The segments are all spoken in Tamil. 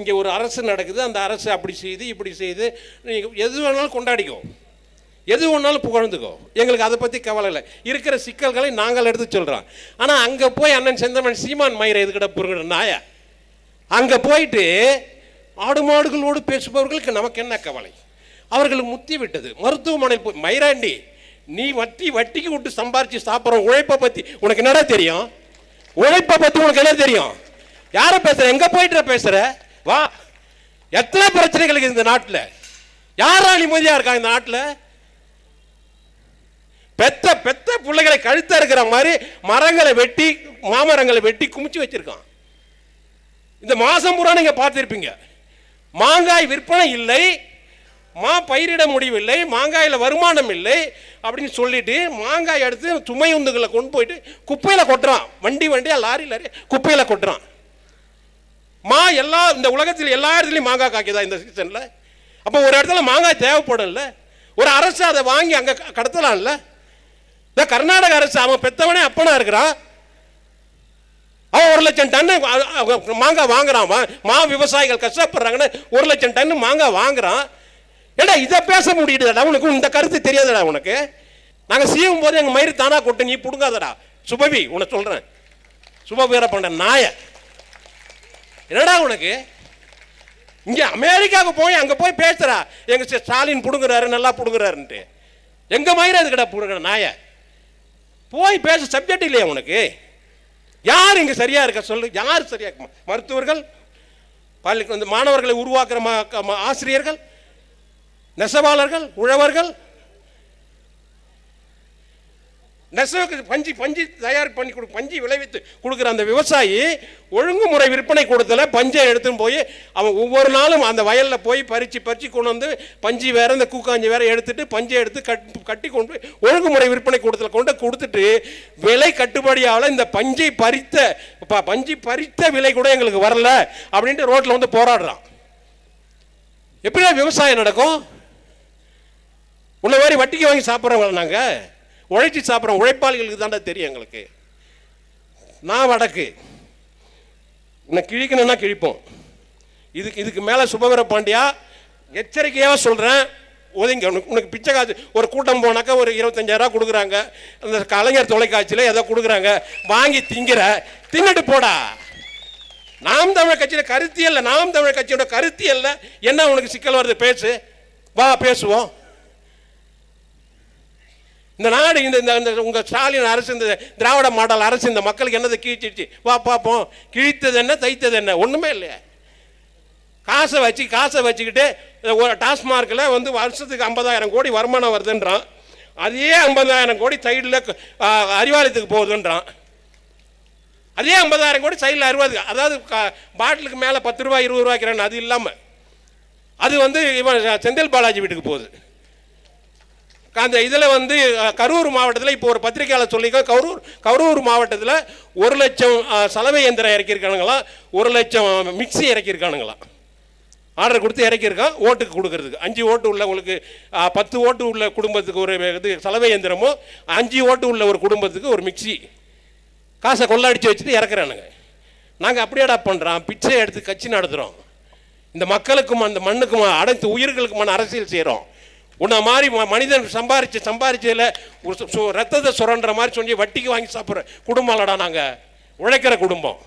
இங்கே ஒரு அரசு நடக்குது அந்த அரசு அப்படி செய்து இப்படி செய்து நீங்கள் எது வேணாலும் கொண்டாடிக்கோ. எது வேணாலும் புகழ்ந்துக்கோ. எங்களுக்கு அதை பற்றி கவலை இல்லை. இருக்கிற சிக்கல்களை நாங்கள் எடுத்து சொல்கிறோம் ஆனால் அங்கே போய் அண்ணன் செந்தமன் சீமான் மயிரை எதுக்கிட்ட புரிகிற நாய? அங்கே போயிட்டு ஆடு மாடுகளோடு பேசுபவர்களுக்கு நமக்கு என்ன கவலை? அவர்களுக்கு முத்தி விட்டது. மருத்துவமனையில் போய் மயிராண்டி நீ வட்டி வட்டிக்கு விட்டு சம்பாரிச்சு சாப்பிட்ற உழைப்பை பற்றி உனக்கு என்னடா தெரியும்? உழைப்பை பற்றி உனக்கு என்ன தெரியும்? யாரை பேசுகிற எங்கே போயிட்டு பேசுகிற வா. எத்தனை பிரச்சனைகள் இருக்குது இந்த நாட்டில்? யாரா நிம்மதியா இருக்காங்க இந்த நாட்டில்? பெத்த பெத்த பிள்ளைகளை கழுத்த இருக்கிற மாதிரி மரங்களை வெட்டி மாமரங்களை வெட்டி குமிச்சு வச்சிருக்கான். இந்த மாசம் பூரா நீங்க பார்த்திருப்பீங்க. மாங்காய் விற்பனை இல்லை. மா பயிரிட முடியவில்லை மாங்காயில் வருமானம் இல்லை அப்படின்னு சொல்லிட்டு மாங்காய் எடுத்து சுமை உந்துகளை கொண்டு போயிட்டு குப்பையில் கொட்டுறான். வண்டி வண்டியாக லாரி லாரி குப்பையில் கொட்டுறான். மா எல்லா இந்த உலகத்தில் எல்லா இடத்துலையும் மாங்காய் காய்க்குதா இந்த சீசனில் அப்போ ஒரு இடத்துல மாங்காய் தேவைப்படும்ல? ஒரு அரசு அதை வாங்கி அங்கே கடத்தலாம்ல? இந்த கர்நாடக அரசு அவன் பெத்தவனே அப்பனா இருக்கிறான். அவன் ஒரு லட்சம் டன்னு மாங்காய் வாங்குறான். மா- விவசாயிகள் கஷ்டப்படுறாங்கன்னு ஒரு லட்சம் டன்னு மாங்காய் வாங்குறான். ஏடா இதை பேச முடியுதுடா உனக்கு? இந்த கருத்து தெரியாதுடா உனக்கு? நாங்கள் செய்யும் போது எங்கள் மயிறு தானா கொட்டு நீ பிடுங்காதடா. சுபவி உன்னை சொல்கிறேன் சுப வீரப்பண்ட என்னடா உனக்கு? இங்கே அமெரிக்காவுக்கு போய் அங்கே போய் பேசுறா. எங்க ஸ்டாலின் பிடுங்குறாரு நல்லா பிடுங்குறாருன்ட்டு. எங்க இது கடா பிடுங்குற நாய? போய் பேச சப்ஜெக்ட் இல்லையா உனக்கு? யார் இங்கே சரியா இருக்க சொல்லு? யார் சரியா மருத்துவர்கள் பள்ளி இந்த மாணவர்களை உருவாக்குற ஆசிரியர்கள் நெசவாளர்கள் உழவர்கள் நெசவுக்கு பஞ்சு பஞ்சு தயார் பண்ணி கொடு பஞ்சு விளைவித்து கொடுக்குற அந்த விவசாயி ஒழுங்குமுறை விற்பனை கொடுத்தல பஞ்சை எடுத்துன்னு போய் அவன் ஒவ்வொரு நாளும் அந்த வயலில் போய் பறித்து பறித்து கொண்டு வந்து பஞ்சு வேற இந்த கூக்காஞ்சி வேற எடுத்துட்டு பஞ்சை எடுத்து கட் கட்டி கொண்டு ஒழுங்குமுறை விற்பனை கொடுத்தல கொண்டு கொடுத்துட்டு விலை கட்டுப்படியால் இந்த பஞ்சை பறித்த ப- பஞ்சு பறித்த விலை கூட எங்களுக்கு வரல அப்படின்ட்டு ரோட்டில் வந்து போராடுறான். எப்படியா விவசாயம் நடக்கும்? உன்ன மாதிரி வட்டிக்கு வாங்கி சாப்பிட்றவங்க நாங்கள் உழைச்சி சாப்பிட்ற உழைப்பாளிகளுக்கு தாண்டா தெரியும் எங்களுக்கு. நான் வடக்கு. என்னை கிழிக்கணும்னா கிழிப்போம். இதுக்கு இதுக்கு மேலே சுபவீர பாண்டியா எச்சரிக்கையாக சொல்கிறேன் ஒதுங்க உனக்கு உனக்கு பிச்சை காசு ஒரு கூட்டம் போனாக்கா ஒரு இருபத்தஞ்சாயிரரூவா கொடுக்குறாங்க. அந்த கலைஞர் தொலைக்காட்சியில் ஏதோ கொடுக்குறாங்க. வாங்கி திங்கிற தின்னுட்டு போடா. நாம் தமிழ் கட்சியில் கருத்தியல்ல நாம் தமிழ் கட்சியோட கருத்தியல்ல. என்ன உனக்கு சிக்கல் வருது? பேசு. வா பேசுவோம். இந்த நாடு இந்த இந்த இந்த உங்கள் ஸ்டாலின் அரசு இந்த திராவிட மாடல் அரசு இந்த மக்களுக்கு என்னதை கிழிச்சிடுச்சு? வா பார்ப்போம் கிழித்தது என்ன தைத்தது என்ன? ஒன்றுமே இல்லையா. காசை வச்சு காசை வச்சுக்கிட்டு டாஸ்மார்க்கில் வந்து வருஷத்துக்கு ஐம்பதாயிரம் கோடி வருமானம் வருதுன்றான். அதே ஐம்பதாயிரம் கோடி சைடில் அறிவாலயத்துக்கு போகுதுன்றான். அதே ஐம்பதாயிரம் கோடி சைடில் அறுபது அதாவது பாட்டிலுக்கு மேலே பத்து ரூபாய் இருபது ரூபாய்க்கிறான் அது இல்லாமல் அது வந்து இவன் செந்தில் பாலாஜி வீட்டுக்கு போகுது. அந்த இதில் வந்து கரூர் மாவட்டத்தில் இப்போ ஒரு பத்திரிகையாளர் சொல்லியிருக்கோம் கரூர் கரூர் மாவட்டத்தில் ஒரு லட்சம் சலவை எந்திரம் இறக்கியிருக்கானுங்களாம் ஒரு லட்சம் மிக்ஸி இறக்கியிருக்கானுங்களாம் ஆர்டர் கொடுத்து இறக்கியிருக்கான் ஓட்டுக்கு கொடுக்கறதுக்கு. அஞ்சு ஓட்டு உள்ளவங்களுக்கு உங்களுக்கு பத்து ஓட்டு உள்ள குடும்பத்துக்கு ஒரு இது சலவை எந்திரமும் அஞ்சு ஓட்டு உள்ள ஒரு குடும்பத்துக்கு ஒரு மிக்ஸி. காசை கொள்ளடிச்சு வச்சுட்டு இறக்குறானுங்க. நாங்கள் அப்படியேடா பண்ணுறோம் பிச்சை எடுத்து கட்சி நடத்துகிறோம் இந்த மக்களுக்கும் அந்த மண்ணுக்கும் அனைத்து உயிர்களுக்குமான அரசியல் செய்கிறோம் உன்னை மாதிரி ம- மனிதன் சம்பாரிச்சு சம்பாரிச்சதில் ஒரு ரத்தத்தை சுரண்டுற மாதிரி சொல்லி வட்டிக்கு வாங்கி சாப்பிட்ற குடும்பம் இல்லடா நாங்கள் உழைக்கிற குடும்பம்.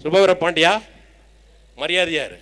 சுபவீர பாண்டியா மரியாதையாரு